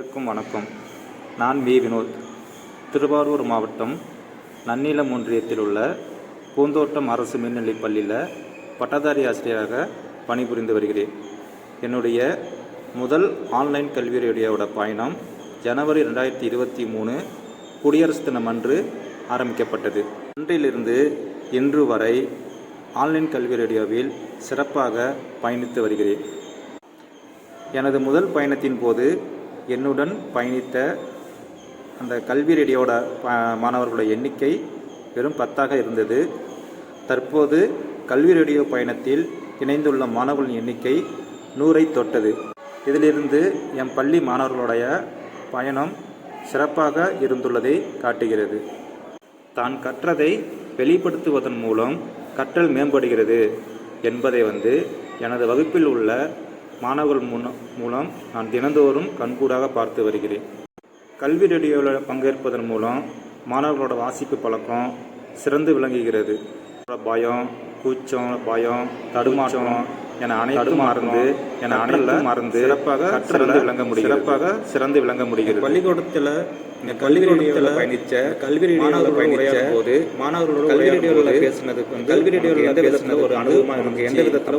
அனைவருக்கும் வணக்கம். நான் வி. வினோத். திருவாரூர் மாவட்டம் நன்னிலம் ஒன்றியத்தில் உள்ள பூந்தோட்டம் அரசு மேல்நிலைப் பள்ளியில் பட்டதாரி ஆசிரியராக பணிபுரிந்து வருகிறேன். என்னுடைய முதல் ஆன்லைன் கல்வி ரேடியோவோட பயணம் ஜனவரி ரெண்டாயிரத்தி இருபத்தி மூணு குடியரசு தினம் அன்று ஆரம்பிக்கப்பட்டது. அன்றிலிருந்து இன்று வரை ஆன்லைன் கல்வி ரேடியோவில் சிறப்பாக பயணித்து வருகிறேன். எனது முதல் பயணத்தின் போது என்னுடன் பயணித்த அந்த கல்வி ரேடியோட மாணவர்களோட மாணவர்களுடைய எண்ணிக்கை வெறும் பத்தாக இருந்தது. தற்போது கல்வி ரேடியோ பயணத்தில் இணைந்துள்ள மாணவர்களின் எண்ணிக்கை நூறை தொட்டது. இதிலிருந்து என் பள்ளி மாணவர்களுடைய பயணம் சிறப்பாக இருந்துள்ளதை காட்டுகிறது. தான் கற்றதை வெளிப்படுத்துவதன் மூலம் கற்றல் மேம்படுகிறது என்பதை வந்து எனது வகுப்பில் உள்ள மாணவர்கள் முன- மூலம் நான் தினந்தோறும் கண்கூடாக பார்த்து வருகிறேன். கல்வி ரேடியோவில் பங்கேற்பதன் மூலம் மாணவர்களோட வாசிப்பு பழக்கம் சிறந்து விளங்குகிறது. பயம் கூச்சம் பயம் தடுமாற்றம் என அனைத்தும் மறந்து என அனைத்தும் மறந்து சிறப்பாக சிறந்து விளங்க முடியும் சிறப்பாக சிறந்து விளங்க முடிகிறது. பள்ளிக்கூடத்தில் கல்வி ரேடியோவில் பயணித்த கல்வி ரேடியோவில் பயணித்த போது மாணவர்களோட கல்வி ரேடியோவில் வந்து கல்வி ரேடியோவில் விதத்தில் ஒரு அனுபவமாக இருக்கு? எந்த விதத்தில்